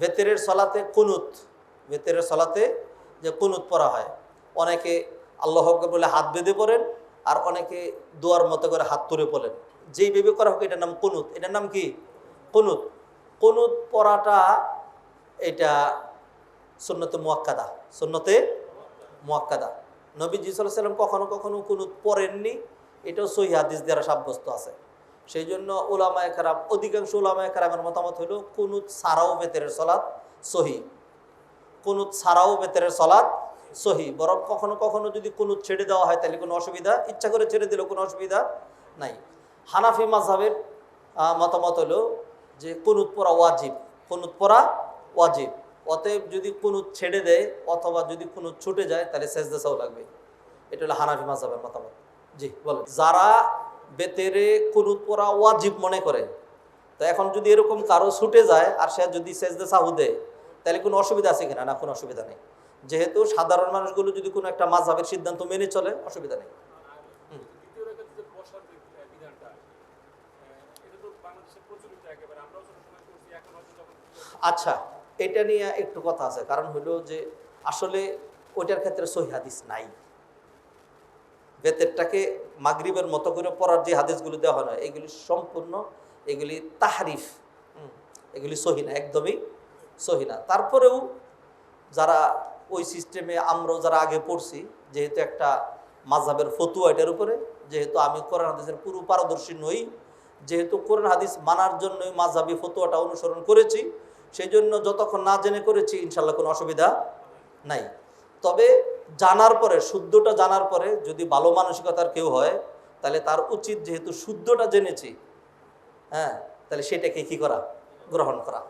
ভেতরের সলাতে কুনুত, ভেতরের সলাতে যে কুনুত পড়া হয়। অনেকে আল্লাহ আকবর বলে হাত বেঁধে পড়েন আর অনেকে দোয়ার মতো করে হাত তুলে পড়েন। যেই ভেবে করা হোক এটার নাম কুনুত। এটার নাম কি? কুনুত। কুনুত পড়াটা এটা সুন্নতে মোয়াক্কাদা সুন্নতে মোয়াক্কাদা। নবী জিসাল্লাহ সাল্লাম কখনো কখনো কুনুত পড়েননি এটাও সহি হাদিস দ্বারা সাব্যস্ত আছে। সেই জন্য ওলামায় খারাপ অধিকাংশ ওলামায় খারাপের মতামত হলো, কুনুত সারাও বেতের সলাৎ সহি। কুনুত সারাও বেতের সলাৎ সহি। বরং কখনো কখনো যদি কুনুত ছেড়ে দেওয়া হয়, তাহলে কোনো অসুবিধা, ইচ্ছা করে ছেড়ে দিলেও কোনো অসুবিধা নাই। হানাফি মাঝহের মতামত হলো যে কুনুত পড়া ওয়াজিব, কুনুত পড়া ওয়াজিব। অতএব যদি কুনুত ছেড়ে দেয় অথবা যদি কুনুত ছুটে যায়, তাহলে সেজদাসাও লাগবে। এটা হলো হানাফি মাঝহের মতামত। জি বলো যারা বেতেরে কুনুত পড়া ওয়াজিব মনে করে। তো এখন যদি এরকম কারও ছুটে যায় আর সে যদি সেজদা সাহু দেয় তাহলে কোনো অসুবিধা আছে কিনা? না কোনো অসুবিধা নেই। যেহেতু সাধারণ মানুষগুলো যদি কোনো একটা মাঝহের সিদ্ধান্ত মেনে চলে অসুবিধা নেই। আচ্ছা এটা নিয়ে একটু কথা আছে। কারণ হলো যে আসলে ওইটার ক্ষেত্রে সহি হাদিস নাই। বেতেরটাকে মাগরিবের মতো করে পড়ার যে হাদিসগুলো দেওয়া হয় না, এগুলি সম্পূর্ণ, এগুলি তাহারিফ। এগুলি সহি না, একদমই সহি না। তারপরেও যারা ওই সিস্টেমে আমরাও যারা আগে পড়ছি, যেহেতু একটা মাঝহাবের ফতুয়া এটার উপরে, যেহেতু আমি কোরআন হাদিসের পুরো পারদর্শী নই, যেহেতু কোরআন হাদিস মানার জন্যই মাঝহাবি ফতুয়াটা অনুসরণ করেছি সেই জন্য যতক্ষণ না জেনে করেছি ইনশাল্লাহ কোনো অসুবিধা নাই। তবে জানার পরে, শুদ্ধটা জানার পরে যদি ভালো মানসিকতার কেউ হয়, তাহলে তার উচিত যেহেতু শুদ্ধটা জেনেছি হ্যাঁ তাহলে সেটাকে কি করা? গ্রহণ করা।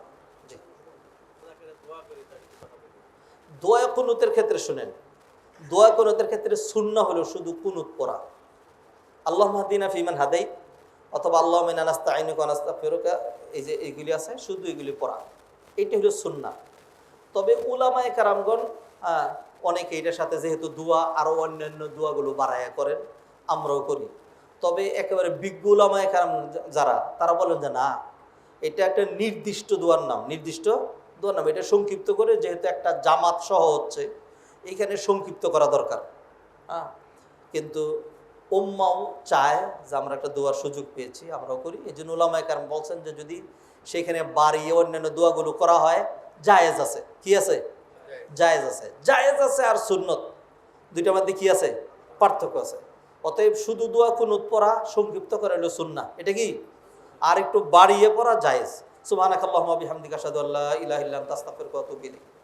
দোয়া কুনুতের ক্ষেত্রে শুনেন। দোয়া কুনুতের ক্ষেত্রে শূন্য হলো শুধু কুনুত পড়া। আল্লাহ মাহদিনা ফিমান হাদাই, অথবা আল্লাহ মিনাস্তা আইনুক আনাস্তা ফেরুকা এই যে এইগুলি আছে, শুধু এগুলি পড়া। এটি হলো সুন্না তবে উলামায়ে কারামগণ অনেকে এটার সাথে যেহেতু দোয়া আরও অন্যান্য দোয়াগুলো বাড়ায়া করেন, আমরাও করি। তবে একেবারে বিজ্ঞ উলামায়ে কারাম যারা, তারা বলেন যে না, এটা একটা নির্দিষ্ট দোয়ার নাম, নির্দিষ্ট দোয়ার নাম। এটা সংক্ষিপ্ত করে যেহেতু একটা জামাত সহ হচ্ছে এইখানে সংক্ষিপ্ত করা দরকার। হ্যাঁ? কিন্তু ওম্মাও চায় যে আমরা একটা দোয়ার সুযোগ পেয়েছি, আমরাও করি। এই জন্য ওলামায় কারণ বলছেন যে যদি সেখানে বাড়িয়ে অন্যান্য দোয়াগুলো করা হয়, জায়েজ আছে। কি আছে? জায়েজ আছে। জায়েজ আছে আর সুন্নত। দুইটার মধ্যে কি আছে? পার্থক্য আছে। অতএব শুধু দোয়া কুনুত পড়া, সংক্ষিপ্ত করে হলো সুন্না। এটা কি? আর একটু বাড়িয়ে পড়া জায়েজ। সুবহানাকাল্লাহুম্মা বিহামদিকা আশহাদু আল্লা ইলাহা ইল্লা কত ইলাইক।